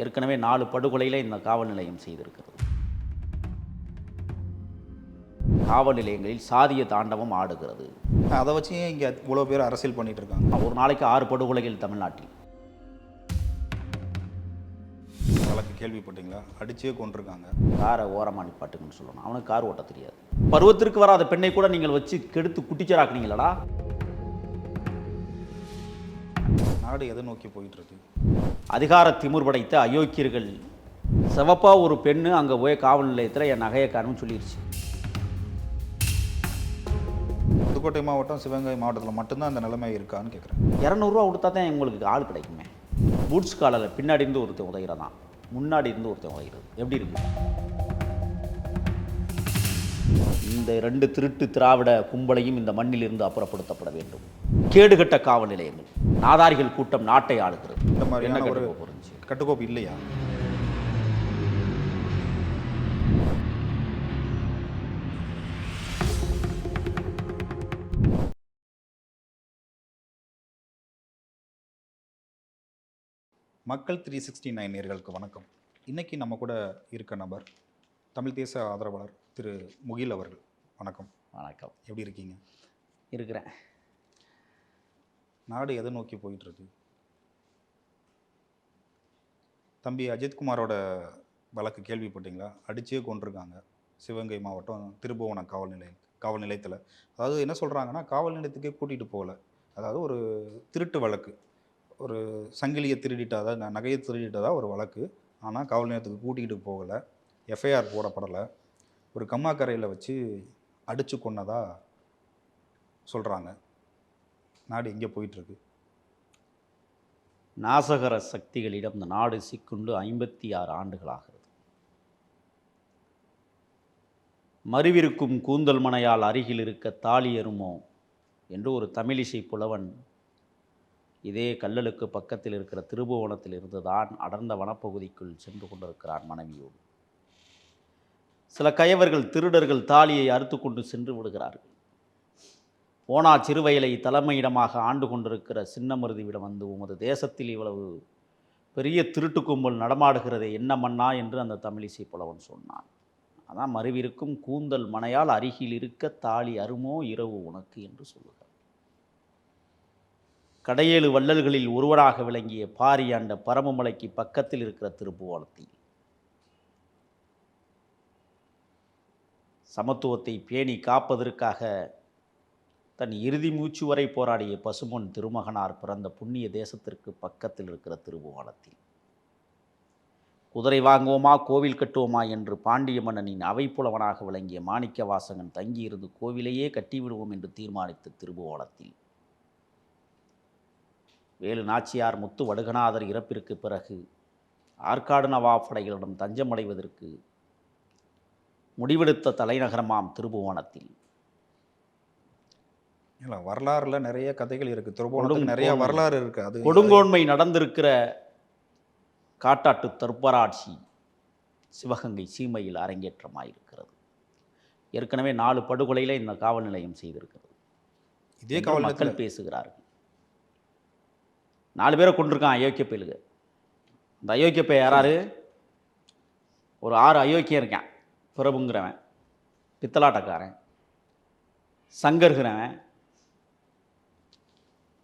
ஏற்கனவே நாலு படுகொலையில் இந்த காவல் நிலையம் செய்திருக்கிறது. காவல் நிலையங்களில் சாதிய தாண்டவம் ஆடுகிறது. அதை வச்சு இங்கே இவ்வளோ பேர் அரசியல் பண்ணிட்டு இருக்காங்க ஒரு நாளைக்கு ஆறு படுகொலைகள் தமிழ்நாட்டில். வழக்கு கேள்விப்பட்டீங்களா? அடிச்சே கொண்டிருக்காங்க காரை ஓரமாக நிப்பாட்டுங்கன்னு சொல்லணும். அவனுக்கு கார் ஓட்ட தெரியாது. பருவத்திற்கு வராத பெண்ணை கூட நீங்கள் வச்சு கெடுத்து குட்டிச்சராக்குனீங்களடா. நாடு எதை நோக்கி போயிட்டு இருக்கு அதிகார திமிர் படைத்த அயோக்கியர்கள் சிவப்பா ஒரு பெண்ணு அங்கே போய் காவல் நிலையத்தில் என் நகையை காணும்னு சொல்லிடுச்சு புதுக்கோட்டை மாவட்டம் சிவகங்கை மாவட்டத்தில் மட்டும்தான் அந்த நிலைமை இருக்கான்னு கேட்குறேன் இரநூறுவா கொடுத்தா தான் உங்களுக்கு ஆள் கிடைக்குமே. பூட்ஸ் காலில் பின்னாடி இருந்து ஒருத்தன் உதைகிறதான் முன்னாடி இருந்து ஒருத்தன் உதைகிறது எப்படி இருக்கு? இந்த ரெண்டு திருட்டு திராவிட கும்பலையும் இந்த மண்ணில் இருந்து அப்புறப்படுத்தப்பட வேண்டும். கேடுகட்ட காவல் நிலையங்கள். நாதாரிகள் கூட்டம் நாட்டை ஆளுகிறது. இந்த என்ன மாதிரியான ஒரு கட்டுக்கோப்பு இல்லையா? மக்கள் த்ரீ சிக்ஸ்டி நைன் நேர்களுக்கு வணக்கம். இன்னைக்கு நம்ம கூட இருக்க நபர் தமிழ் தேச ஆதரவாளர் திரு முகில் அவர்கள். வணக்கம். வணக்கம். எப்படி இருக்கீங்க? இருக்கிறேன். நாடு எதை நோக்கி போயிட்டுருக்கு? தம்பி அஜித்குமாரோட வழக்கு கேள்விப்பட்டீங்களா? அடிச்சே கொண்டிருக்காங்க சிவகங்கை மாவட்டம் திருபுவனம் காவல் நிலையம் காவல் நிலையத்தில் அதாவது என்ன சொல்கிறாங்கன்னா காவல் நிலையத்துக்கே கூட்டிகிட்டு போகல. அதாவது ஒரு திருட்டு வழக்கு. ஒரு சங்கிலியை திருடிட்டதா நகையை திருடிட்டதா ஒரு வழக்கு. ஆனால் காவல் நிலையத்துக்கு கூட்டிகிட்டு போகலை. எஃப்ஐஆர் போடப்படலை. ஒரு கம்மாக்கரையில் வச்சு அடித்து கொன்னதாக சொல்கிறாங்க நாடு எங்கே போயிட்டுருக்கு? நாசகர சக்திகளிடம் இந்த நாடு சிக்குண்டு ஐம்பத்தி ஆறு ஆண்டுகளாகிறது. மறுவிருக்கும் கூந்தல் மனையால் அருகில் இருக்க தாலி எறுமோ என்று ஒரு தமிழிசை புலவன் இதே கல்லலுக்கு பக்கத்தில் இருக்கிற திருபுவனத்தில் இருந்துதான் அடர்ந்த வனப்பகுதிக்குள் சென்று கொண்டிருக்கிறான் மனைவியோடு. சில கயவர்கள் திருடர்கள் தாலியை அறுத்து கொண்டு சென்று விடுகிறார்கள். போனா சிறுவயலை தலைமையிடமாக ஆண்டு கொண்டிருக்கிற சின்னமருதிவிடம் வந்து உமது தேசத்தில் இவ்வளவு பெரிய திருட்டு கும்பல் நடமாடுகிறதே என்ன மண்ணா என்று அந்த தமிழிசை புலவன் சொன்னான். அதான் மறுவிருக்கும் கூந்தல் மனையால் அருகில் இருக்க தாலி அருமோ இரவு உனக்கு என்று சொல்லுகிறார். கடையேழு வள்ளல்களில் ஒருவராக விளங்கிய பாரியாண்ட பரமமலைக்கு பக்கத்தில் இருக்கிற திருப்புவனத்தில் சமத்துவத்தை பேணி காப்பதற்காக தன் இறுதி மூச்சு வரை போராடிய பசுமொன் திருமகனார் பிறந்த புண்ணிய தேசத்திற்கு பக்கத்தில் இருக்கிற திருபுவனத்தில் குதிரை வாங்குவோமா கோவில் கட்டுவோமா என்று பாண்டிய மன்னனின் அவைப்புலவனாக விளங்கிய மாணிக்க வாசகன் தங்கியிருந்து கோவிலையே கட்டிவிடுவோம் என்று தீர்மானித்த திருபுவனத்தில் வேலு நாச்சியார் முத்து வடுகநாதர் இறப்பிற்கு பிறகு ஆற்காடு நவாப்படைகளிடம் தஞ்சமடைவதற்கு முடிவெடுத்த தலைநகரமாம் திருபுவனத்தில் இல்லை வரலாறுல நிறைய கதைகள் இருக்குது திருபுவனத்துக்கு நிறைய. வரலாறு இருக்குது அது கொடுங்கோன்மை நடந்திருக்கிற காட்டாட்டு தற்பராட்சி சிவகங்கை சீமையில் அரங்கேற்றமாயிருக்கிறது. ஏற்கனவே நாலு படுகொலையில் இந்த காவல் நிலையம் செய்திருக்கிறது. இதே காவல் மக்கள் பேசுகிறார்கள். நாலு பேரை கொண்டிருக்கான் அயோக்கிய பயலுக அந்த அயோக்கிய பைய யாராரு ஒரு ஆறு அயோக்கியம் இருக்கான். பிரபுங்கிறவன். பித்தலாட்டக்காரன். சங்கர்கிறவன்.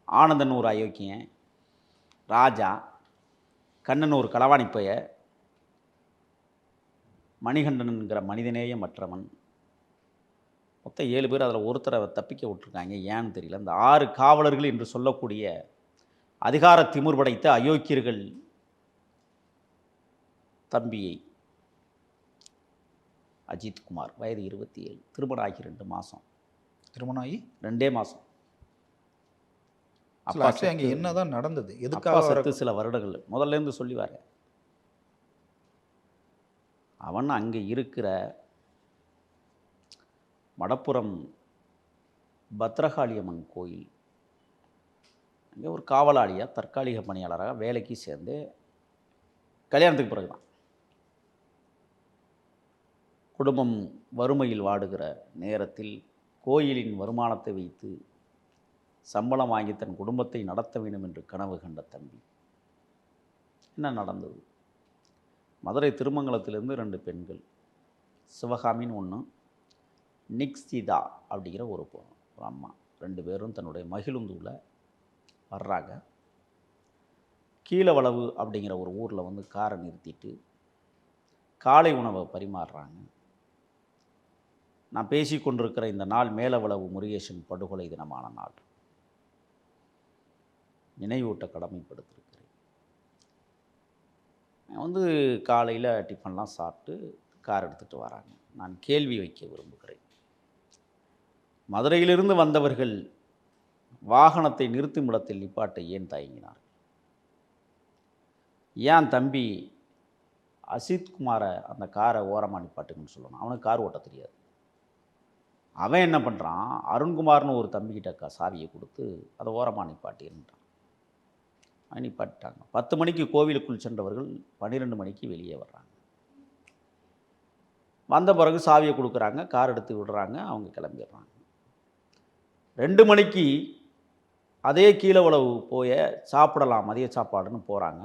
ஆனந்தன் ஒரு அயோக்கியன் ராஜா கண்ணன் ஒரு களவாணி பைய மணிகண்டன்ங்கிற மனிதநேய மற்றவன் மொத்தம் ஏழு பேர் அதில் ஒருத்தரை தப்பிக்க விட்டுருக்காங்க. ஏன்னு தெரியல. இந்த ஆறு காவலர்கள் என்று சொல்லக்கூடிய அதிகார திமிர் படைத்த அயோக்கியர்கள் தம்பியை அஜித் குமார். வயது இருபத்தி ஏழு. திருமணம் ஆகி ரெண்டு மாதம் திருமணம் ஆகி? ரெண்டே மாதம் ஆக்சுவலி அங்கே என்னதான் நடந்தது? அப்பா எதுக்காக செத்து சில வருடங்கள். முதல்ல இருந்து சொல்லி வரேன் அவன் அங்கே இருக்கிற மடப்புறம் பத்ரகாளியம்மன் கோயில். அங்கே ஒரு காவலாளியாக தற்காலிக பணியாளராக வேலைக்கு சேர்ந்து கல்யாணத்துக்கு பிறகு தான் குடும்பம் வறுமையில் வாடுகிற நேரத்தில் கோயிலின் வருமானத்தை வைத்து சம்பளம் வாங்கி தன் குடும்பத்தை நடத்த வேண்டும் என்று கனவு கண்ட தம்பி. என்ன நடந்தது? மதுரை திருமங்கலத்திலேருந்து ரெண்டு பெண்கள். சிவகாமின்னு ஒன்று நிக்ஸிதா அப்படிங்கிற ஒரு ஒரு அம்மா. ரெண்டு பேரும் தன்னுடைய மகிழுந்தூவில் வர்றாங்க. கீழவளவு அப்படிங்கிற ஒரு ஊரில் வந்து காரை நிறுத்திட்டு காலை உணவை பரிமாறுறாங்க. நான் பேசிக்கொண்டிருக்கிற இந்த நாள் மேலவளவு முருகேசன் படுகொலை தினமான நாள். நினைவூட்ட கடமைப்படுத்திருக்கிறேன். வந்து காலையில் டிஃபன்லாம் சாப்பிட்டு கார் எடுத்துகிட்டு வராங்க. நான் கேள்வி வைக்க விரும்புகிறேன். மதுரையிலிருந்து வந்தவர்கள் வாகனத்தை நிறுத்தும் இடத்தில் நிப்பாட்ட ஏன் தயங்கினார் ஏன் தம்பி அசித்குமாரை அந்த காரை ஓரமாக நிப்பாட்டுங்கன்னு சொல்லணும். அவனுக்கு கார் ஓட்ட தெரியாது. அவன் என்ன பண்ணுறான் அருண்குமார்னு ஒரு தம்பிக்கிட்ட க சாவியை கொடுத்து அதை ஓரமாக நிப்பாட்டின்ட்டான் அணிப்பட்டாங்க பத்து மணிக்கு கோவிலுக்குள் சென்றவர்கள் பன்னிரெண்டு மணிக்கு வெளியே வர்றாங்க. வந்த பிறகு சாவியை கொடுக்குறாங்க கார் எடுத்து விடுறாங்க அவங்க கிளம்பிடுறாங்க. ரெண்டு மணிக்கு அதே கீழே உழவு போய சாப்பிடலாம் மதிய சாப்பாடுன்னு போகிறாங்க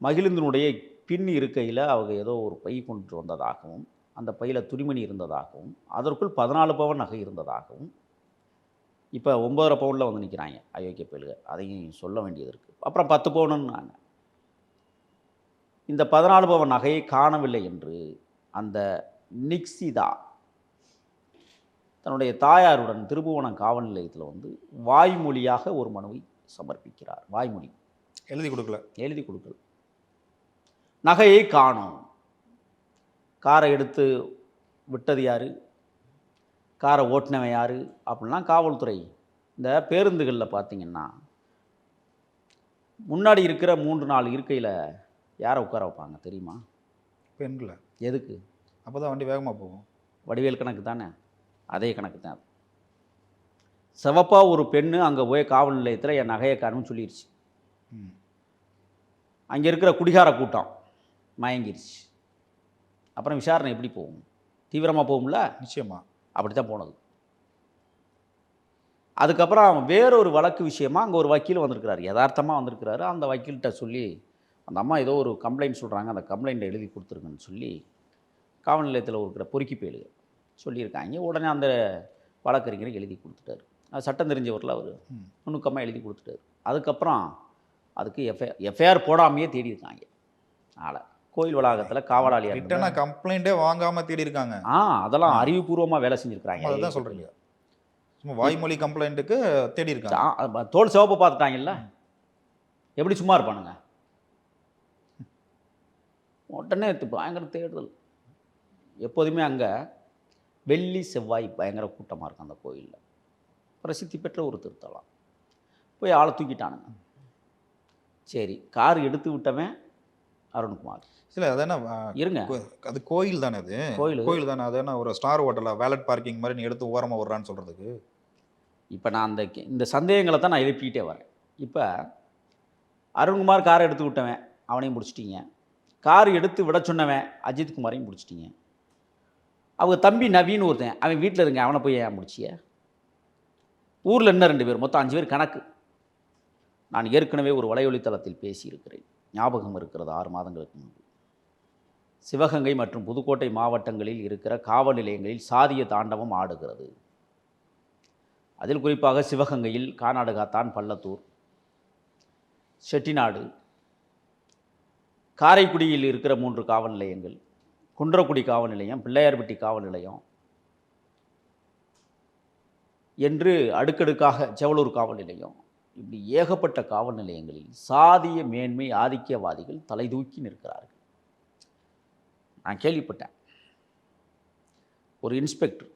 மகிழுந்தினுடைய பின் இருக்கையில் அவங்க ஏதோ ஒரு பை கொண்டு வந்ததாகவும் அந்த பையில் துணிமணி இருந்ததாகவும் அதற்குள் பதினாலு பவன் நகை இருந்ததாகவும் இப்போ ஒம்பதரை பவுனில் வந்து நிற்கிறாங்க அயோக்கிய பயலுக அதையும் சொல்ல வேண்டியது இருக்குது அப்புறம் பத்து பவுனுன்னாங்க இந்த பதினாலு பவன் நகையை காணவில்லை என்று அந்த நிக்ஸிதா தன்னுடைய தாயாருடன் திருபுவனம் காவல் நிலையத்தில் வந்து வாய்மொழியாக ஒரு மனுவை சமர்ப்பிக்கிறார். வாய்மொழி. எழுதி கொடுக்கல. எழுதி கொடுக்கல. நகையை காணோம். காரை எடுத்து விட்டது யார்? காரை ஓட்டினவன் யார்? அப்படிலாம் காவல்துறை இந்த பேருந்துகளில் பார்த்தீங்கன்னா முன்னாடி இருக்கிற மூன்று நாலு இருக்கையில் யாரை உட்கார வைப்பாங்க தெரியுமா? பெண்களை. எதுக்கு? அப்போ தான் வண்டி வேகமாக போகும். வடிவேல் கணக்கு தானே? அதே கணக்கு தான். சிவப்பாக ஒரு பெண்ணு அங்கே போய் காவல் நிலையத்தில் என் நகையை காணும்னு சொல்லிடுச்சு அங்கே இருக்கிற குடிகார கூட்டம் மயங்கிருச்சு. அப்புறம் விசாரணை எப்படி போகும்? தீவிரமாக போகும்ல? நிச்சயமா. அப்படி தான் போனது. அதுக்கப்புறம் வேறொரு வழக்கு விஷயமா அங்கே ஒரு வக்கீல் வந்திருக்கிறாரு. யதார்த்தமாக வந்திருக்கிறாரு. அந்த வக்கீல்கிட்ட சொல்லி அந்த அம்மா ஏதோ ஒரு கம்ப்ளைண்ட் சொல்கிறாங்க அந்த கம்ப்ளைண்ட்டை எழுதி கொடுத்துருங்கன்னு சொல்லி காவல் நிலையத்தில் இருக்கிற பொறுக்கி பேலு சொல்லியிருக்காங்க. உடனே அந்த வழக்கறிஞரை எழுதி கொடுத்துட்டாரு. அது சட்டம் தெரிஞ்சவரில் அவர். நுணுக்கமாக எழுதி கொடுத்துட்டாரு. அதுக்கப்புறம் அதுக்கு எஃப்ஐஆர் எஃப்ஐஆர் போடாமையே தேடி இருக்காங்க ஆளை. கோயில் வளாகத்தில் காவலாளியாக ரிட்டனாக கம்ப்ளைண்ட்டே வாங்காம தேடி இருக்காங்க ஆ அதெல்லாம் அறிவுபூர்வமாக வேலை செஞ்சுருக்கிறாங்க. அதுதான் சொல்றீங்க சும்மா வாய்மொழி கம்ப்ளைண்ட்டுக்கு தேடி இருக்காங்க தோல் சிவப்பு பார்த்துட்டாங்கல்ல? எப்படி சும்மா இருப்பானுங்க? உடனே பயங்கர தேடுதல். எப்போதுமே அங்கே வெள்ளி செவ்வாய் பயங்கர கூட்டமாக இருக்கும் அந்த கோயிலில். பிரசித்தி பெற்ற ஒரு திருத்தலம். போய் ஆளை தூக்கிட்டானுங்க. சரி கார் எடுத்து விட்டவன் அருண்குமார். இல்லை அது என்ன ஆ, இருங்க. அது கோயில் தானே அது? கோயில். கோயில் தானே அது என்ன ஒரு ஸ்டார் ஹோட்டலா? வேலட் பார்க்கிங் மாதிரி நீ எடுத்து ஓரமா விடுறான்னு சொல்றதுக்கு. இப்போ நான் அந்த இந்த சந்தேகங்களை தான் நான் எழுப்பிக்கிட்டே வரேன். இப்போ அருண்குமார் காரை எடுத்து விட்டவன் அவனையும் பிடிச்சிட்டீங்க. கார் எடுத்து விட சொன்னவன் அஜித் குமாரையும் பிடிச்சிட்டீங்க. அவங்க தம்பி நவீன் ஒருத்தன் அவன் வீட்டில் இருங்க அவனை போய் ஏன் பிடிச்சிய? ஊரில் என்ன ரெண்டு பேர்? மொத்தம் அஞ்சு பேர் கணக்கு. நான் ஏற்கனவே ஒரு வலையொலித்தளத்தில் பேசியிருக்கிறேன். ஞாபகம் இருக்கிறது ஆறு மாதங்களுக்கு முன்பு. சிவகங்கை மற்றும் புதுக்கோட்டை மாவட்டங்களில் இருக்கிற காவல் நிலையங்களில் சாதிய தாண்டவம் ஆடுகிறது. அதில் குறிப்பாக சிவகங்கையில் கானாடுகாத்தான் பள்ளத்தூர் செட்டிநாடு காரைக்குடியில் இருக்கிற மூன்று காவல் நிலையங்கள் குன்றக்குடி காவல் நிலையம் பிள்ளையார்பட்டி காவல் நிலையம் என்று அடுக்கடுக்காக செவலூர் காவல் நிலையம் இப்படி ஏகப்பட்ட காவல் நிலையங்களில் சாதிய மேன்மை ஆதிக்கவாதிகள் தலை தூக்கி நிற்கிறார்கள். நான் கேள்விப்பட்டேன். ஒரு இன்ஸ்பெக்டர்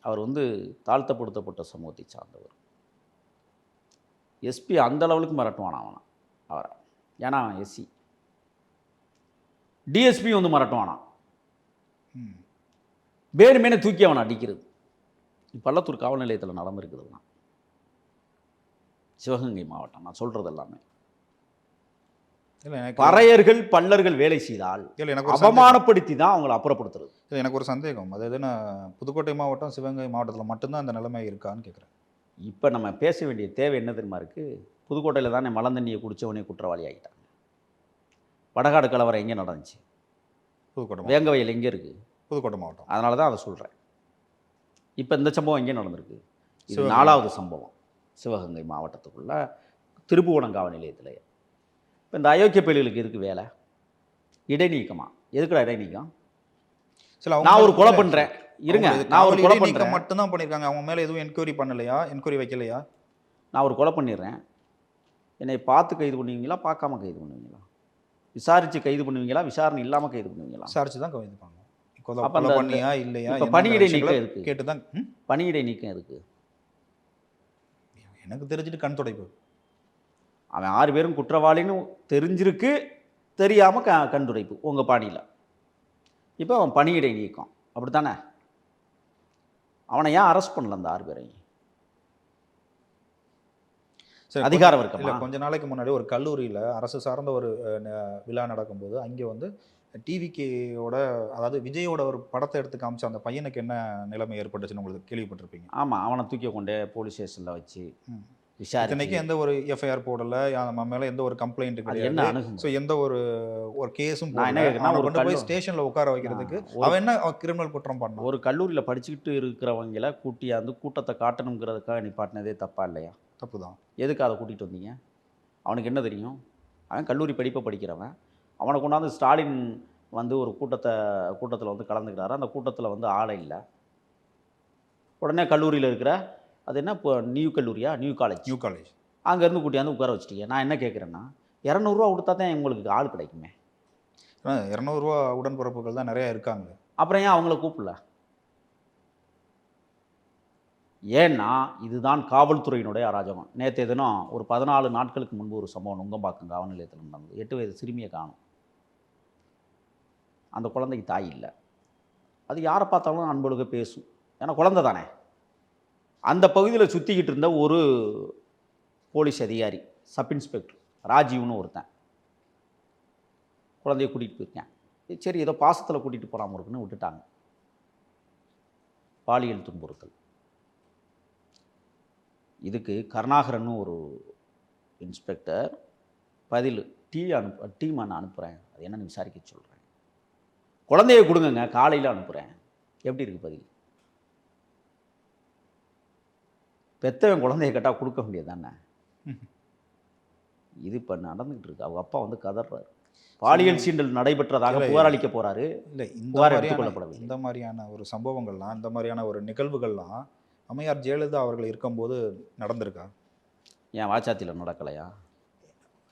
அவர் வந்து தாழ்த்தப்படுத்தப்பட்ட சமூகத்தை சார்ந்தவர். எஸ்பி அந்த லெவலுக்கு மிரட்டுவான் அவனை? அவரை. ஏன்னா அவன் எஸ்சி டிஎஸ்பி வந்து மிரட்டுவானான் ம். வேணுமேனே தூக்கி அவனை அடிக்கிறது. பள்ளத்தூர் காவல் நிலையத்தில் நடந்திருக்குதுலாம் சிவகங்கை மாவட்டம் நான் சொல்கிறது எல்லாமே. பறையர்கள் பல்லர்கள் வேலை செய்தால் எனக்கு. அவமானப்படுத்தி தான் அவங்கள அப்புறப்படுத்துறது. இல்ல, எனக்கு ஒரு சந்தேகம். அதாவது நான் புதுக்கோட்டை மாவட்டம் சிவகங்கை மாவட்டத்தில் மட்டும்தான் அந்த நிலைமை இருக்கான்னு கேட்குறேன் இப்போ நம்ம பேச வேண்டிய தேவை என்ன தெரியுமா இருக்குது புதுக்கோட்டையில் தானே மலந்தண்ணியை குடித்தவனே குற்றவாளி ஆகிட்டாங்க வடகாடு கலவரம் எங்கே நடந்துச்சு? புதுக்கோட்டை மாவட்டம். வேங்கவயல் எங்கே இருக்குது புதுக்கோட்டை மாவட்டம். அதனால தான் அதை சொல்கிறேன் இப்போ இந்த சம்பவம் எங்கே நடந்திருக்கு? இது. நாலாவது சம்பவம். சிவகங்கை மாவட்டத்துக்குள்ள திருப்புவனங்காவல் நிலையத்தில். இப்போ இந்த அயோக்கிய பள்ளிகளுக்கு எதுக்கு வேலை? இடைநீக்கமா? எதுக்குடா இடைநீக்கம்? அவங்க நான் ஒரு கொலை. பண்ணுறேன் இருங்க நான் ஒரு கொலை பண்ணுறேன் மட்டும்தான் பண்ணியிருக்காங்க அவங்க மேல எதுவும் என்கொயரி பண்ணலையா? என்கொயரி வைக்கலையா? நான் ஒரு கொலை பண்ணிடுறேன். என்னை பார்த்து கைது பண்ணுவீங்களா? பார்க்காம கைது பண்ணுவீங்களா? விசாரித்து கைது பண்ணுவீங்களா? விசாரணை இல்லாமல் கைது பண்ணுவீங்களா? விசாரிச்சு தான் கைது என்னங்கிற பணியிடை நீக்கம் எதுக்கு? கேட்டு தான் ம்? பணியிடை நீக்கம் எதுக்கு? எனக்கு தெரிஞ்சுட்டு கண் துடைப்பு. அவன் ஆறு பேரும் குற்றவாளின்னு தெரிஞ்சிருக்கு தெரியாமல் க கண்டுரைப்பு உங்கள் பாணியில். இப்போ அவன் பணியிடை நீக்கம். அப்படித்தானே? அவனை ஏன் அரெஸ்ட் பண்ணல அந்த ஆறு பேரையும்? சரி, அதிகாரம்? இல்ல கொஞ்ச நாளைக்கு முன்னாடி ஒரு கல்லூரியில அரசு சார்ந்த ஒரு விழா நடக்கும்போது அங்கே வந்து டிவிகேயோட அதாவது விஜயோட ஒரு படத்தை எடுத்து காமிச்ச அந்த பையனுக்கு என்ன நிலைமை ஏற்பட்டுச்சுன்னு உங்களுக்கு கேள்விப்பட்டிருப்பீங்க? ஆமாம் அவனை தூக்கி கொண்டே போலீஸ் ஸ்டேஷனில் வச்சு இத்தனைக்கும் எந்த ஒரு எஃப்ஐஆர் போடல நம்ம மேல எந்த ஒரு கம்ப்ளைண்ட் கிடையாது. ஸோ எந்த ஒரு ஒரு கேஸும் கொண்டு போய் ஸ்டேஷன்ல உட்கார வைக்கிறதுக்கு அவன் என்ன கிரிமினல் குற்றம் பண்ணான்? ஒரு கல்லூரியில் படிச்சுக்கிட்டு இருக்கிறவங்கள கூட்டியாந்து கூட்டத்தை காட்டணுங்கிறதுக்காக நிப்பாட்டினதே தப்பா இல்லையா? தப்பு தான் எதுக்கு அதை கூட்டிகிட்டு வந்தீங்க? அவனுக்கு என்ன தெரியும்? அவன் கல்லூரி படிப்பை படிக்கிறவன். அவனை கொண்டாந்து ஸ்டாலின் வந்து ஒரு கூட்டத்தை கூட்டத்தில் வந்து கலந்துக்கிறாரு அந்த கூட்டத்தில் வந்து ஆளை இல்லை. உடனே கல்லூரியில் இருக்கிற அது என்ன இப்போ நியூ கல்லூரியா? நியூ காலேஜ் நியூ காலேஜ் அங்கேருந்து கூட்டியாந்து உட்கார வச்சிட்டீங்க. நான் என்ன கேட்குறேன்னா இரநூறுவா கொடுத்தா தான் உங்களுக்கு ஆள் கிடைக்குமே. இரநூறுவா உடன்பிறப்புகள் தான் நிறைய இருக்காங்க. அப்புறம் ஏன் அவங்கள கூப்பிடல? ஏன்னா இதுதான் காவல்துறையினுடைய அராஜகம். நேற்றைய தினம் ஒரு பதினாலு நாட்களுக்கு முன்பு ஒரு சம்பவம் நுங்கம்பாக்கம் காவல் நிலையத்தில் நடந்தது. எட்டு வயது சிறுமியை காணும். அந்த குழந்தைக்கு தாய் இல்லை. அது யாரை பார்த்தாலும் அன்பொழுக பேசும். ஏன்னா குழந்தை தானே. அந்த பகுதியில் சுற்றிக்கிட்டு இருந்த ஒரு போலீஸ் அதிகாரி சப் இன்ஸ்பெக்டர் ராஜீவ்னு ஒருத்தன். குழந்தைய கூட்டிகிட்டு போயிருக்கேன். சரி ஏதோ பாசத்தில் கூட்டிகிட்டு போகாமல் இருக்குன்னு விட்டுட்டாங்க. பாலியல் துன்புறுத்தல். இதுக்கு கருணாகரன்னு ஒரு இன்ஸ்பெக்டர் பதில் டீ அனுப்பு டீம் நான் அனுப்புகிறேன் அது என்னன்னு விசாரிக்க சொல்கிறேன் குழந்தைய கொடுங்கங்க காலையில் அனுப்புகிறேன் எப்படி இருக்கு பதில்? பெத்தவன் குழந்தைய கேட்டால் கொடுக்க வேண்டியது தானே இது இப்போ நடந்துக்கிட்டு இருக்கு. அவங்க அப்பா வந்து கதறாரு பாலியல் சீண்டல் நடைபெற்றதாக. புகார் அளிக்க போறாரு. இல்லை இந்த மாதிரியான. இந்த மாதிரியான ஒரு சம்பவங்கள்லாம் இந்த மாதிரியான ஒரு நிகழ்வுகள்லாம் அம்மையார் ஜெயலலிதா அவர்கள் இருக்கும்போது நடந்திருக்கா? ஏன் வாச்சாத்தியில் நடக்கலையா?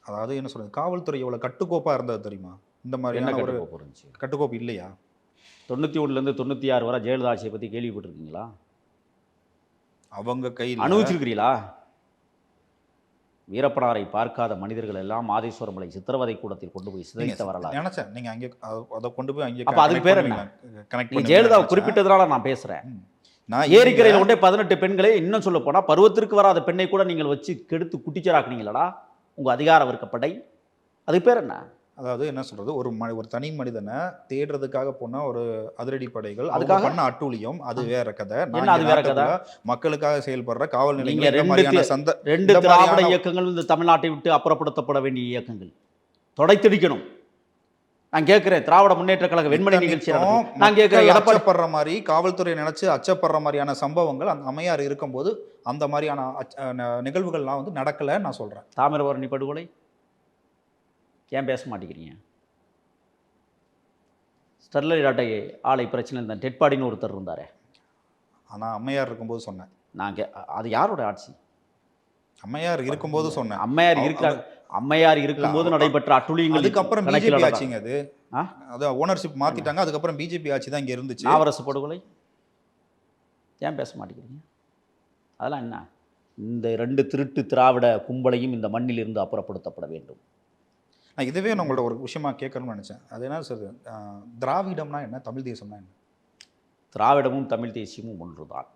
அதாவது என்ன சொல்றது? காவல்துறை எவ்வளவு கட்டுக்கோப்பா இருந்தது தெரியுமா? இந்த என்ன மாதிரியான ஒரு கட்டுக்கோப்பு இல்லையா? தொண்ணூற்றி ஒன்றுலேருந்து தொண்ணூற்றி ஆறு வரை ஜெயலலிதா ஆட்சியை பற்றி கேள்விப்பட்டிருக்கீங்களா? அவங்க கையில் அனுபவிச்சிருக்கிறீங்களா? வீரப்பனாரை பார்க்காத மனிதர்கள் எல்லாம் மாதேஸ்வரம் மலை சித்திரவதை கூடத்தில் கொண்டு போய் சிதைத்த வரலாறு. நினைச்சேன். நீங்க அங்கே அத- கொண்டு போய் அங்கே அப்ப அதுக்கு பேர் என்ன? கனெக்ட் நீ ஜெயலலிதா குறிப்பிட்டதுனால நான் பேசுகிறேன் நான் ஏரிக்கரையில் கொண்டே பதினெட்டு பெண்களை இன்னும் சொல்ல போனால் பருவத்திற்கு வராத பெண்ணை கூட நீங்கள் வச்சு கெடுத்து குட்டிச்சராக்குனீங்களடா? உங்கள் அதிகார வர்க்கப்படை அதுக்கு பேர் என்ன? அதாவது என்ன சொல்றது? ஒரு மனி ஒரு தனி மனிதனை தேடுறதுக்காக போன ஒரு அதிரடி படைகள் அதுக்காக? பண்ண அட்டூழியம் அது வேற கதை. நான் அது வேற கதை? மக்களுக்காக செயல்படுற காவல் தே- சந்த ரெண்டு திராவிட இயக்கங்கள் இந்த தமிழ்நாட்டை விட்டு அப்புறப்படுத்தப்பட வேண்டிய இயக்கங்கள். தொடைத்தடிக்கணும். நான் கேட்கிறேன் திராவிட முன்னேற்ற கழக வெண்மணி நிகழ்ச்சி நான் கேட்கிறேன் அச்சப்படுற மாதிரி காவல்துறை நினைச்சு அச்சப்படுற மாதிரியான சம்பவங்கள் அந்த அம்மையார் இருக்கும்போது அந்த மாதிரியான நிகழ்வுகள்லாம் வந்து நடக்கலைன்னு நான் சொல்றேன். தாமிரபரணி படுகொலை? ஏன் பேச மாட்டேங்கிறீங்க? ஸ்டெர்லைட் ஆட்டை ஆலை பிரச்சனை இந்த டெட்பாடின்னு ஒருத்தர் இருந்தாரே. ஆனா அம்மையார் இருக்கும்போது சொன்னேன். நான் கே அது யாரோட ஆட்சி? அம்மையார் இருக்கும்போது சொன்னேன். அம்மையார் இருக்காங்க அம்மையார் இருக்கும்போது நடைபெற்ற அட்டுழியங்கள் அதுக்கப்புறம் பிஜேபி. ஆட்சிங்க அது? அது ஓனர்ஷிப் மாத்திட்டாங்க. அதுக்கப்புறம் பிஜேபி ஆட்சி தான் இங்க இருந்துச்சு. நாவரசு படுகொலை? ஏன் பேச மாட்டேங்கிறீங்க? அதெல்லாம் என்ன? இந்த ரெண்டு திருட்டு திராவிட கும்பலையும் இந்த மண்ணில் இருந்து அப்புறப்படுத்தப்பட வேண்டும். நான் இதுவே நான் உங்கள்ட்ட ஒரு விஷயமா கேட்கணும்னு நினைச்சேன். அது என்ன சார்? திராவிடம்னா என்ன? தமிழ் தேசம்னா என்ன? திராவிடமும் தமிழ் தேசியமும் ஒன்றுதான்.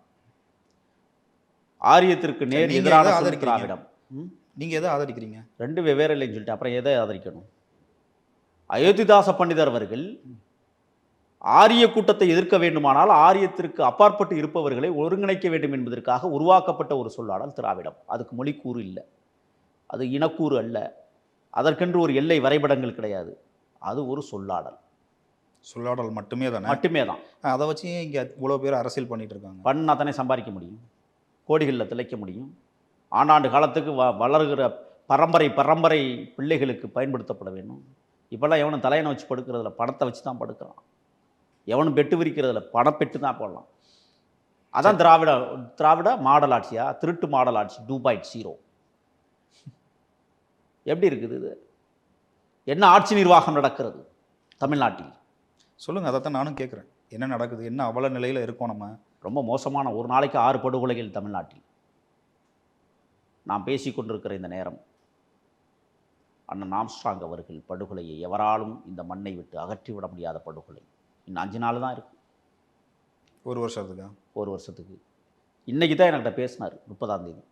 ஆரியத்திற்கு நேர் எதிரான? திராவிடம். ம்? நீங்க எதை ஆதரிக்கிறீங்க? ரெண்டு வெவ்வேறு இல்லைன்னு சொல்லிட்டு அப்புறம் எதை ஆதரிக்கணும்? அயோத்திதாச பண்டிதர் அவர்கள் ஆரிய கூட்டத்தை எதிர்க்க வேண்டுமானால் ஆரியத்திற்கு அப்பாற்பட்டு இருப்பவர்களை ஒருங்கிணைக்க வேண்டும் என்பதற்காக உருவாக்கப்பட்ட ஒரு சொல்லாடல் திராவிடம். அதுக்கு மொழிக்கூறு இல்லை. அது இனக்கூறு அல்ல. அதற்கென்று ஒரு எல்லை வரைபடங்கள் கிடையாது. அது ஒரு சொல்லாடல். சொல்லாடல் மட்டுமே தானே? மட்டுமே தான். அதை வச்சு இங்கே இவ்வளோ பேர் அரசியல் பண்ணிட்டு இருக்காங்க? பண்ணா தானே சம்பாதிக்க முடியும். கோடிகளில் திளைக்க முடியும். ஆண்டாண்டு காலத்துக்கு வ வளர்கிற பரம்பரை பரம்பரை பிள்ளைகளுக்கு பயன்படுத்தப்பட வேண்டும். இப்போல்லாம் எவனும் தலையணை வச்சு படுக்கிறதுல பணத்தை வச்சு தான் படுக்கிறான். எவனும் பெட்டு விரிக்கிறதுல பணப்பெட்டு தான் போடலாம். அதான் திராவிட திராவிட மாடல் ஆட்சியா? திருட்டு மாடல் ஆட்சி டூ பாயிண்ட் ஜீரோ. எப்படி இருக்குது இது? என்ன ஆட்சி நிர்வாகம் நடக்கிறது தமிழ்நாட்டில்? சொல்லுங்க அதைத்தான் நானும் கேட்குறேன் என்ன நடக்குது? என்ன அவல நிலையில் இருக்கோம் நம்ம? ரொம்ப மோசமான ஒரு நாளைக்கு ஆறு படுகொலைகள் தமிழ்நாட்டில். நாம் பேசிக் கொண்டிருக்கிற இந்த நேரம் அண்ணன் ஆம்ஸ்ட்ராங் அவர்கள் படுகொலையை எவராலும் இந்த மண்ணை விட்டு அகற்றிவிட முடியாத படுகொலை. இன்னும் அஞ்சு நாள் தான் இருக்கு. ஒரு வருஷத்துக்கா? ஒரு வருஷத்துக்கு. இன்னைக்கு தான் என்கிட்ட பேசினார் முப்பதாம் தேதி.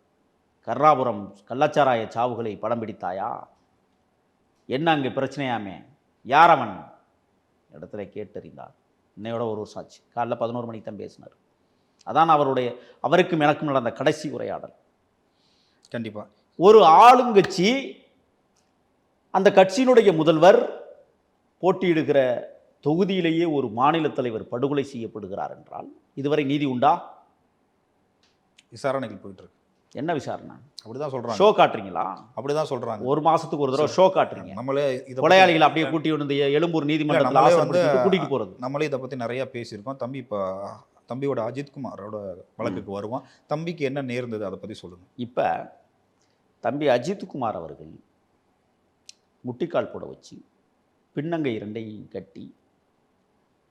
கர்ணாபுரம் கள்ளச்சாராய சாவுகளை படம் பிடித்தாயா? என்ன அங்கே பிரச்சனையாமே? யார் அவன்? இடத்துல கேட்டறிந்தார். இன்னையோட ஒரு வருஷம் ஆச்சு காலைல பதினோரு மணிக்கு தான் பேசினார். அதான் அவருடைய அவருக்கும் எனக்கும் நடந்த கடைசி உரையாடல். கண்டிப்பாக ஒரு ஆளுங்கட்சி அந்த கட்சியினுடைய முதல்வர் போட்டியிடுகிற தொகுதியிலேயே ஒரு மாநில தலைவர் படுகொலை செய்யப்படுகிறார் என்றால் இதுவரை நீதி உண்டா? விசாரணைகள் போயிட்டு இருக்கு. என்ன விசாரணை? அப்படிதான் சொல்றாங்க. ஷோ காட்டுறீங்களா? அப்படிதான் சொல்றாங்க. ஒரு மாசத்துக்கு ஒரு தடவை ஷோ காட்டுறீங்க. நம்மளே இதை கொலையாளிகளை அப்படியே கூட்டி வந்து எழும்பூர் நீதிமன்றத்தில் வந்து ஆசைப்பட்டு கூட்டிட்டு போறது. நம்மளே இதை பற்றி நிறைய பேசியிருக்கோம். தம்பி இப்போ தம்பியோட அஜித்குமாரோட வழக்குக்கு வருவோம் தம்பிக்கு என்ன நேர்ந்தது? அதை பற்றி சொல்லுங்க. இப்போ தம்பி அஜித்குமார் அவர்கள் முட்டிக்கால் போட வச்சு பின்னங்கை இரண்டையும் கட்டி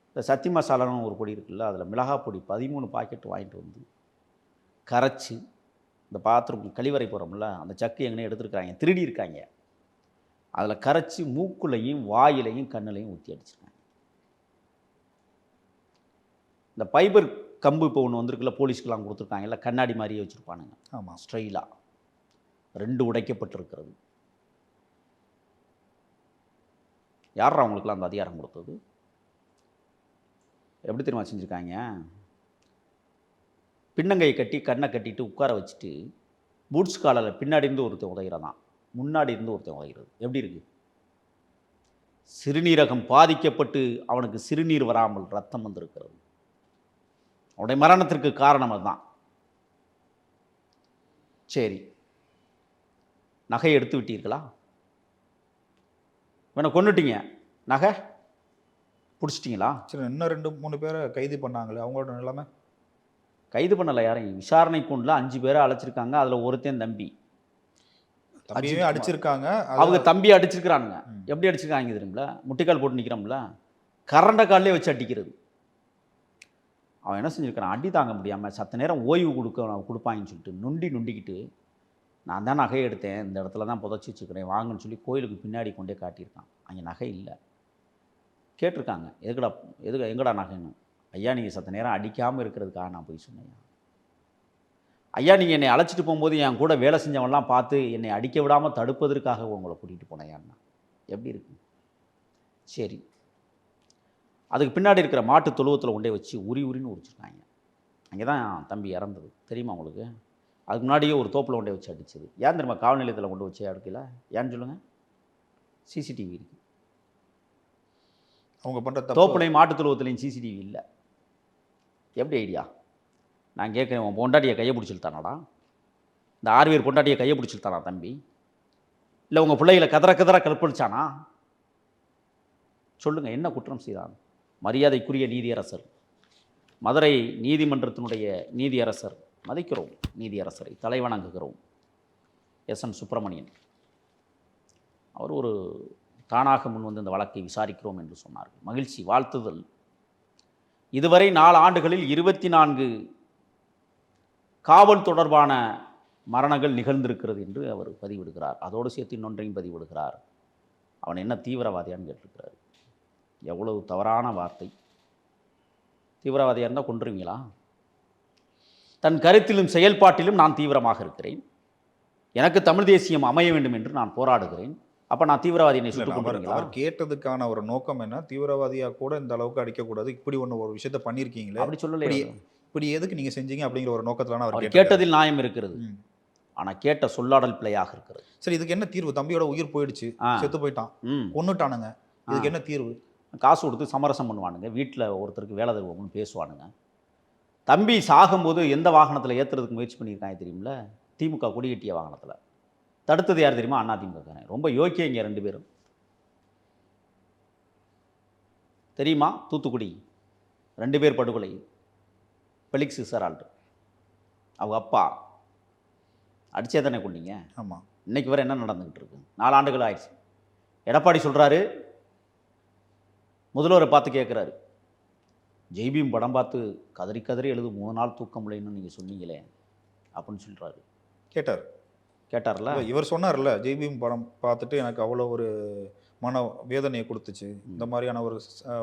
இந்த சத்தி மசாலான்னு ஒரு பொடி இருக்குல்ல அதில் மிளகாய் பொடி பதிமூணு பாக்கெட் வாங்கிட்டு வந்து கரைச்சி இந்த பாத்ரூம் கழிவறை போகிறோம்ல அந்த சக்கு எங்கனே எடுத்துருக்காங்க திருடி இருக்காங்க அதில் கரைச்சி மூக்குலையும் வாயிலையும் கண்ணுலையும் ஊற்றி அடிச்சிருக்காங்க. இந்த ஃபைபர் கம்பு இப்போ ஒன்று வந்திருக்குல்ல போலீஸ்க்கெலாம் கொடுத்துருக்காங்கல்ல கண்ணாடி மாதிரியே வச்சுருப்பானுங்க. ஆமாம் ஸ்ட்ரெயிலாக ரெண்டு உடைக்கப்பட்டிருக்கிறது. யார் அவங்களுக்குலாம் அந்த அதிகாரம் கொடுத்தது? எப்படி தெரியுமா செஞ்சுருக்காங்க? பின்னங்கையை கட்டி கண்ணை கட்டிட்டு உட்கார வச்சுட்டு பூட்ஸ் காலில் பின்னாடி இருந்து ஒருத்தன் உதைகிறதான் முன்னாடி இருந்து ஒருத்தன் உதைகிறது எப்படி இருக்குது சிறுநீரகம் பாதிக்கப்பட்டு அவனுக்கு சிறுநீர் வராமல் ரத்தம் வந்திருக்கிறது. அவனுடைய மரணத்திற்கு காரணம் அதுதான். சரி. நகை எடுத்து விட்டீர்களா? இவனை கொண்டுட்டீங்க நகை பிடிச்சிட்டிங்களா? சரி இன்னும் ரெண்டு மூணு பேரை கைது பண்ணாங்களே அவங்களோட நிலைமை? கைது பண்ணலை யாரையும் விசாரணை கொண்டுல அஞ்சு பேரை அழைச்சிருக்காங்க. அதில் ஒருத்தன் தம்பி. அடிச்சிருக்காங்க. அவங்க தம்பி அடிச்சிருக்கிறானுங்க. எப்படி அடிச்சிருக்காங்க தெரியுங்களா முட்டிக்கால் போட்டு நிற்கிறோம்ல கரண்ட கால்லே வச்சு அடிக்கிறது. அவன் என்ன செஞ்சிருக்கான்? அடி தாங்க முடியாமல் சத்த நேரம் ஓய்வு கொடுக்க கொடுப்பாங்கன்னு சொல்லிட்டு நொண்டி நொண்டிக்கிட்டு நான் தான் நகை எடுத்தேன். இந்த இடத்துல தான் புதைச்சி வச்சுக்கிறேன் வாங்கன்னு சொல்லி கோயிலுக்கு பின்னாடி கொண்டே காட்டியிருக்கான். அங்கே நகை இல்லை. கேட்டிருக்காங்க. எதுக்குடா எதுக்கு எங்கடா நகைன்னு? ஐயா நீங்கள் சத்த நேரம் அடிக்காமல் இருக்கிறதுக்காக நான் போய் சொன்னேன் ஐயா. நீங்கள் என்னை அழைச்சிட்டு போகும்போது என் கூட வேலை செஞ்சவன்லாம் பார்த்து என்னை அடிக்க விடாமல் தடுப்பதற்காக உங்களை கூட்டிகிட்டு போனேன் எப்படி இருக்கு? சரி. அதுக்கு பின்னாடி இருக்கிற மாட்டு தொழுவத்தில் கொண்டே வச்சு உரி உரின்னு உரிச்சிருக்காங்க அங்கே தான் தம்பி இறந்தது. தெரியுமா உங்களுக்கு? அதுக்கு முன்னாடியே ஒரு தோப்பில் கொண்டே வச்சு அடிச்சது. ஏன் தெரியுமா காவல் நிலையத்தில் கொண்டு வச்சு அடுக்கல ஏன்னு சொல்லுங்கள் சிசிடிவி இருக்குது அவங்க தப்பு. தோப்புலையும் மாட்டு தொழுவத்துலையும் சிசிடிவி இல்லை. எப்படி ஐடியா? நான் கேட்குறேன் உன் பொண்டாட்டியை கையை பிடிச்சிருத்தானாடா இந்த ஆர்வியர் பொண்டாட்டியை கையை பிடிச்சிருத்தானா தம்பி? இல்லை உங்கள் பிள்ளைகளை கதற கதற கற்பழிச்சானா? சொல்லுங்கள் என்ன குற்றம் செய்தான்? மரியாதைக்குரிய நீதியரசர். மதுரை நீதிமன்றத்தினுடைய நீதியரசர். மதிக்கிறோம் நீதியரசரை. தலைவணங்குகிறோம் எஸ். என். சுப்பிரமணியன். அவர் ஒரு தானாக முன் வந்து இந்த வழக்கை விசாரிக்கிறோம் என்று சொன்னார்கள். மகிழ்ச்சி வாழ்த்துதல். இதுவரை நாலு ஆண்டுகளில் இருபத்தி நான்கு காவல் தொடர்பான மரணங்கள் நிகழ்ந்திருக்கிறது என்று அவர் பதிவிடுகிறார். அதோடு சேர்த்து இன்னொன்றையும் பதிவிடுகிறார். அவன் என்ன தீவிரவாதியான்னு கேட்டிருக்கிறார். எவ்வளவு தவறான வார்த்தை. தீவிரவாதியாக இருந்தால் கொன்றுவீங்களா? தன் கருத்திலும் செயல்பாட்டிலும் நான் தீவிரமாக இருக்கிறேன். எனக்கு தமிழ் தேசியம் அமைய வேண்டும் என்று நான் போராடுகிறேன். அப்போ நான் சுட்டுக் அவர் கேட்டதுக்கான ஒரு நோக்கம் என்ன? தீவிரவாதியா கூட இந்த அளவுக்கு அடிக்கக்கூடாது. இப்படி ஒண்ணு ஒரு விஷயத்த பண்ணியிருக்கீங்களே அப்படி சொல்லலை இப்படி எதுக்கு நீங்க செஞ்சீங்க அப்படிங்கிற ஒரு நோக்கத்துல அவர் அவர் கேட்டது கேட்டதில் நியாயம் இருக்கிறது. ஆனால் கேட்ட சொல்லாடல் பிழையாக இருக்கிறது. சரி இதுக்கு என்ன தீர்வு? தம்பியோட உயிர் போயிடுச்சு செத்து போயிட்டான். ம். கொன்னுட்டானுங்க. இதுக்கு என்ன தீர்வு? காசு கொடுத்து சமரசம் பண்ணுவானுங்க. வீட்டில் ஒருத்தருக்கு வேலை தருவோம்னு பேசுவானுங்க. தம்பி சாகும்போது எந்த வாகனத்தில் ஏற்றுறதுக்கு முயற்சி பண்ணியிருக்காங்க தெரியுமில திமுக கொடிகட்டிய வாகனத்தில். தடுத்தது யார் தெரியுமா? அண்ணா திமுக ரொம்ப யோக்கியங்க ரெண்டு பேரும். தெரியுமா? தூத்துக்குடி. ரெண்டு பேர் படுகொலை பெலிக்ஸ் சிசரால்டு. அவங்க அப்பா. அடிச்சே தானே கொண்டீங்க ஆமா. இன்னைக்கு வரை என்ன நடந்துக்கிட்டு இருக்கு? நாலு ஆண்டுகள் ஆயிடுச்சு. எடப்பாடி சொல்கிறாரு முதல்வரை பார்த்து கேட்குறாரு ஜெய்பீம் படம் பார்த்து கதறி கதறி எழுது மூணு நாள் தூக்கம் இல்லைன்னு நீங்கள் சொன்னீங்களே அப்படின்னு சொல்கிறாரு கேட்டார். கேட்டார்ல? இவர் சொன்னார்ல ஜெய்பீம் படம் பார்த்துட்டு எனக்கு அவ்வளோ ஒரு மன வேதனையை கொடுத்துச்சு. இந்த மாதிரியான ஒரு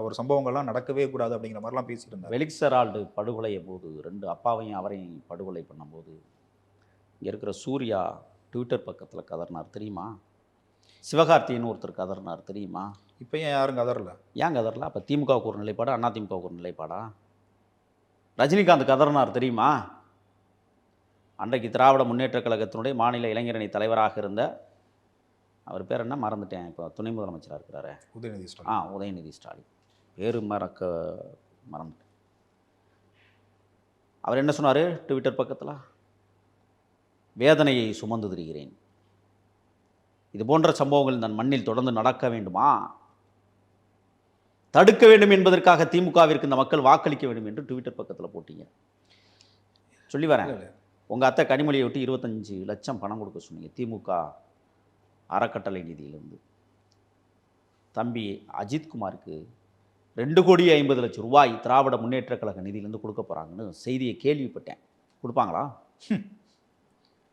ஒரு சம்பவங்கள்லாம் நடக்கவே கூடாது அப்படிங்கிற மாதிரிலாம் பேசிட்டு இருந்தார். வெலிக்சரால்டு படுகொலையை போது ரெண்டு அப்பாவையும் அவரையும் படுகொலை பண்ணும்போது இங்கே இருக்கிற சூர்யா ட்விட்டர் பக்கத்தில் கதறினார் தெரியுமா? சிவகார்த்தின்னு ஒருத்தர் கதறினார் தெரியுமா? இப்போ ஏன் யாரும் கதறல? ஏன் கதறல? அப்போ திமுகவுக்கு ஒரு நிலைப்பாடா? அண்ணா திமுகவுக்கு ஒரு நிலைப்பாடா? ரஜினிகாந்த் கதறினார் தெரியுமா? அன்றைக்கு திராவிட முன்னேற்றக் கழகத்தினுடைய மாநில இளைஞரணி தலைவராக இருந்த அவர் பேர் என்ன? மறந்துட்டேன். இப்போ துணை முதலமைச்சராக இருக்கிறாரு. உதயநிதி ஆ ஸ்டாலின் உதயநிதி ஸ்டாலின். பேர் மறக்க மறந்துட்டேன். அவர் என்ன சொன்னார்? ட்விட்டர் பக்கத்தில் வேதனையை சுமந்து திரிகிறேன் இது போன்ற சம்பவங்கள் நான் மண்ணில் தொடர்ந்து நடக்க வேண்டுமா? தடுக்க வேண்டும் என்பதற்காக திமுகவிற்கு இந்த மக்கள் வாக்களிக்க வேண்டும் என்று ட்விட்டர் பக்கத்தில் போட்டீங்க. சொல்லி வரேன். உங்கள் அத்தை கனிமொழியை விட்டு இருபத்தஞ்சி லட்சம் பணம் கொடுக்க சொன்னீங்க திமுக அறக்கட்டளை நிதியிலிருந்து. தம்பி அஜித்குமாருக்கு ரெண்டு கோடி ஐம்பது லட்சம் ரூபாய் திராவிட முன்னேற்றக் கழக நிதியிலேருந்து கொடுக்க போகிறாங்கன்னு செய்தியை கேள்விப்பட்டேன். கொடுப்பாங்களா?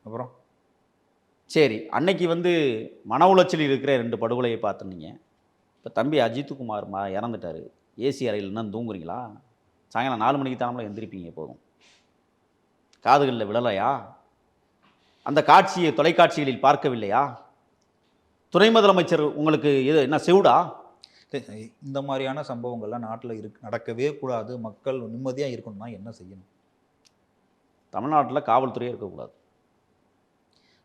அப்புறம்? சரி அன்னைக்கு வந்து மன உளைச்சலில் இருக்கிற ரெண்டு படுகொலையை பார்த்துனீங்க இப்போ தம்பி அஜித்குமார் மா இறந்துட்டாரு. ஏசி அறையில் இன்னும் தூங்குறீங்களா? சாயங்காலம் நாலு மணிக்கு தானே எந்திரிப்பீங்க போதும். காதுகளில் விழலையா? அந்த காட்சியை தொலைக்காட்சிகளில் பார்க்கவில்லையா? துணை முதலமைச்சர் உங்களுக்கு இது என்ன செவிடா? இந்த மாதிரியான சம்பவங்கள்லாம் நாட்டில் இருக்கு நடக்கவே கூடாது. மக்கள் நிம்மதியாக இருக்கணும்னா என்ன செய்யணும்? தமிழ்நாட்டில் காவல்துறையே இருக்கக்கூடாது.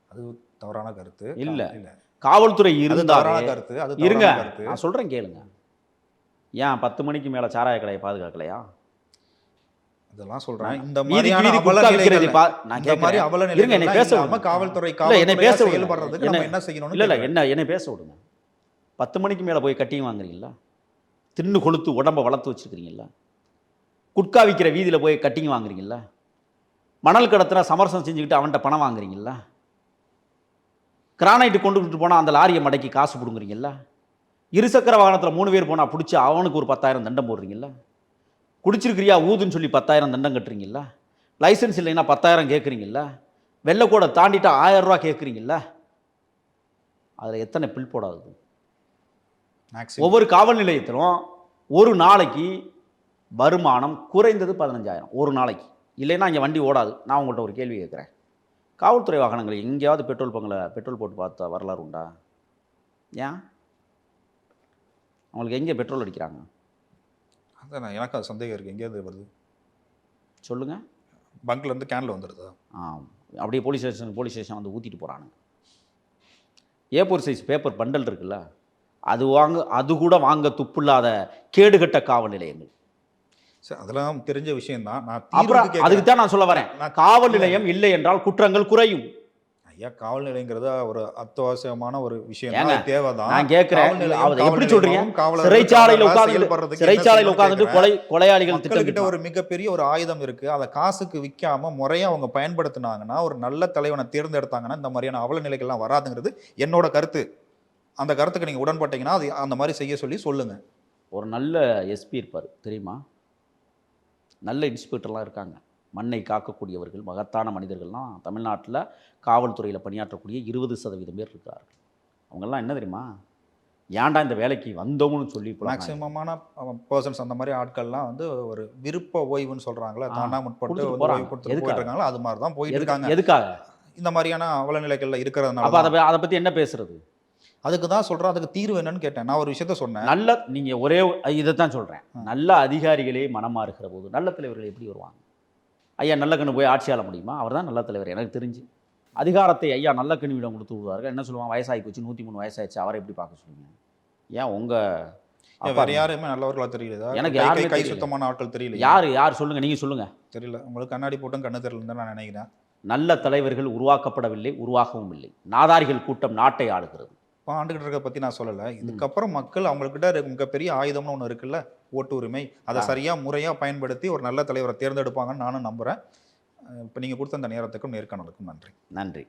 அது தவறான கருத்து. இல்ல. இல்ல. காவல்துறை தவறான கருத்து. அது இருங்க. நான் சொல்கிறேன் கேளுங்க. ஏன் பத்து மணிக்கு மேலே சாராய கடையை பாதுகாக்கலையா? இதெல்லாம் சொல்றேன். இந்த மாதிரியான அவல நிலைகள் நான் இந்த மாதிரி அவல இருங்க, என்னை நிலைகள் பேச விடுங்க. காவல்துறை இல்ல, என்னை பேச. செயல்படுறதுக்கு நம்ம என்ன- செய்யணும்னு இல்லை இல்லை. என்ன என்னை பேச விடுங்க. பத்து மணிக்கு மேலே போய் கட்டிங் வாங்குறீங்களா? தின்னு கொளுத்து உடம்ப வளர்த்து வச்சுருக்கிறீங்களா? குட்கா விற்கிற வீதியில் போய் கட்டிங் வாங்குறீங்களா? மணல் கடத்துனா சமரசம் செஞ்சுக்கிட்டு அவன்கிட்ட பணம் வாங்குறீங்களா? கிரானைட்டு கொண்டுகிட்டு போனால் அந்த லாரியை மடக்கி காசு பிடுங்குறீங்களா? இருசக்கர வாகனத்தில் மூணு பேர் போனால் பிடிச்சி அவனுக்கு ஒரு பத்தாயிரம் தண்டம் போடுறீங்களா? குடிச்சிருக்கிறியா ஊதுன்னு சொல்லி பத்தாயிரம் தண்டம் கட்டுறீங்களா லைசன்ஸ் இல்லைன்னா பத்தாயிரம் கேட்குறீங்களா வெள்ளைக்கூட தாண்டிட்டு ஆயிரம் ரூபா கேட்குறீங்களா அதில் எத்தனை பில் போடாது. ஒவ்வொரு காவல் நிலையத்திலும் ஒரு நாளைக்கு வருமானம் குறைந்தது பதினஞ்சாயிரம். ஒரு நாளைக்கு. இல்லைன்னா இங்கே வண்டி ஓடாது. நான் உங்கள்கிட்ட ஒரு கேள்வி கேட்குறேன். காவல்துறை வாகனங்கள் எங்கேயாவது பெட்ரோல் பங்கில் பெட்ரோல் போட்டு பார்த்தா வரலாறு உண்டா? ஏன்? அவங்களுக்கு எங்கே பெட்ரோல் அடிக்கிறாங்க? நான் எனக்கு அது சந்தேகம் இருக்கு. எங்கேயாவது வருது? சொல்லுங்கள் பங்க்ல இருந்து கேன்ல வந்துடுதா ஆ அப்படியே போலீஸ் ஸ்டேஷன் போலீஸ் ஸ்டேஷன் வந்து ஊற்றிட்டு போகிறானுங்க A four size paper bundle இருக்குல்ல அது வாங்க அது கூட வாங்க துப்புள்ளாத கேடுகட்ட காவல் நிலையங்கள். சரி அதெல்லாம் தெரிஞ்ச விஷயம் தான் நான் அப்புறம் அதுக்கு. தான் நான் சொல்ல வரேன். நான் காவல் நிலையம் இல்லை என்றால் குற்றங்கள் குறையும். ஐயா காவல் நிலையங்கிறது ஒரு அத்தியாவசியமான ஒரு விஷயம். தேவைதான். நான் கேட்கிறேன். எப்படி சொல்றீங்க? சிறைச்சாலையில் உட்கார்ந்து சிறைச்சாலையில் கேட்கிறேன். கொலை கொலையாளிகள் திட்டம் ஒரு மிகப்பெரிய ஒரு ஆயுதம் இருக்கு. அதை காசுக்கு விற்காம முறையா அவங்க பயன்படுத்தினாங்கன்னா ஒரு நல்ல தலைவனை தேர்ந்தெடுத்தாங்கன்னா இந்த மாதிரியான அவல நிலைகள்லாம் வராதுங்கிறது என்னோட கருத்து. அந்த கருத்துக்கு நீங்க உடன்பட்டீங்கன்னா அது அந்த மாதிரி செய்ய சொல்லி சொல்லுங்க. ஒரு நல்ல எஸ்பி இருப்பார் தெரியுமா? நல்ல இன்ஸ்பெக்டர்லாம் இருக்காங்க. மண்ணை காக்கக்கூடியவர்கள் மகத்தான மனிதர்கள்லாம் தமிழ்நாட்டில் காவல்துறையில் பணியாற்றக்கூடிய இருபது சதவீதம் பேர் இருக்கார்கள் அவங்கெல்லாம் என்ன தெரியுமா? ஏன்டா இந்த வேலைக்கு வந்தோம்னு சொல்லி. மேக்சிமமான பர்சன்ஸ் அந்த மாதிரி ஆட்கள்லாம் வந்து ஒரு விருப்ப ஓய்வுன்னு சொல்றாங்களா ஆ, தானா முற்பட்டு இருக்காங்களா அது மாதிரி தான் போயிட்டு இருக்காங்க. எதுக்காக? இந்த மாதிரியான அவல நிலைகள்ல அப்போ இருக்கிறதுனால அதை அதை பற்றி என்ன பேசுறது? அதுக்கு தான் சொல்றேன் அதுக்கு தீர்வு என்னன்னு கேட்டேன். நான் ஒரு விஷயத்த சொன்னேன். நல்ல நீங்கள் ஒரே இதை தான் சொல்கிறேன் நல்ல அதிகாரிகளே மனமாறுகிற போது நல்ல தலைவர்கள் எப்படி வருவாங்க? ஐயா நல்லக்கண்ணு போய் ஆட்சி ஆள முடியுமா? அவர் தான் நல்ல தலைவர் எனக்கு தெரிஞ்சு. அதிகாரத்தை ஐயா நல்லக்கண்ணுவிடம் கொடுத்து விடுவார்கள். என்ன சொல்லுவாங்க வயசாகி போச்சு நூற்றி மூணு வயசாயிடுச்சு. அவரை எப்படி பார்க்க சொல்லுவீங்க? ஏன் உங்கள் வேற யாருமே நல்லவர்களா தெரியலையா? எனக்கு யாருமே கை தெரியல. சுத்தமான ஆட்கள் தெரியல யார்? யார்? சொல்லுங்கள் நீங்கள் சொல்லுங்கள் தெரியல. உங்களுக்கு கண்ணாடி போட்டும் கண்ணு தெரியலன்னு நான் நினைக்கிறேன். நல்ல தலைவர்கள் உருவாக்கப்படவில்லை உருவாகவும் இல்லை. நாதாரிகள் கூட்டம் நாட்டை ஆளுகிறது. இப்போ ஆண்டுகிட்டு இருக்க பத்தி நான் சொல்லல. இதுக்கப்புறம் மக்கள் அவங்கக்கிட்ட மிகப்பெரிய ஆயுதம்னு ஒன்று இருக்குல்ல? ஓட்டு உரிமை அதை ஆ. சரியா முறையா பயன்படுத்தி ஒரு நல்ல தலைவரை தேர்ந்தெடுப்பாங்கன்னு நானும் நம்புறேன். இப்போ நீங்க கொடுத்த அந்த நேரத்துக்கும் நேர்காணலுக்கும் நன்றி. நன்றி.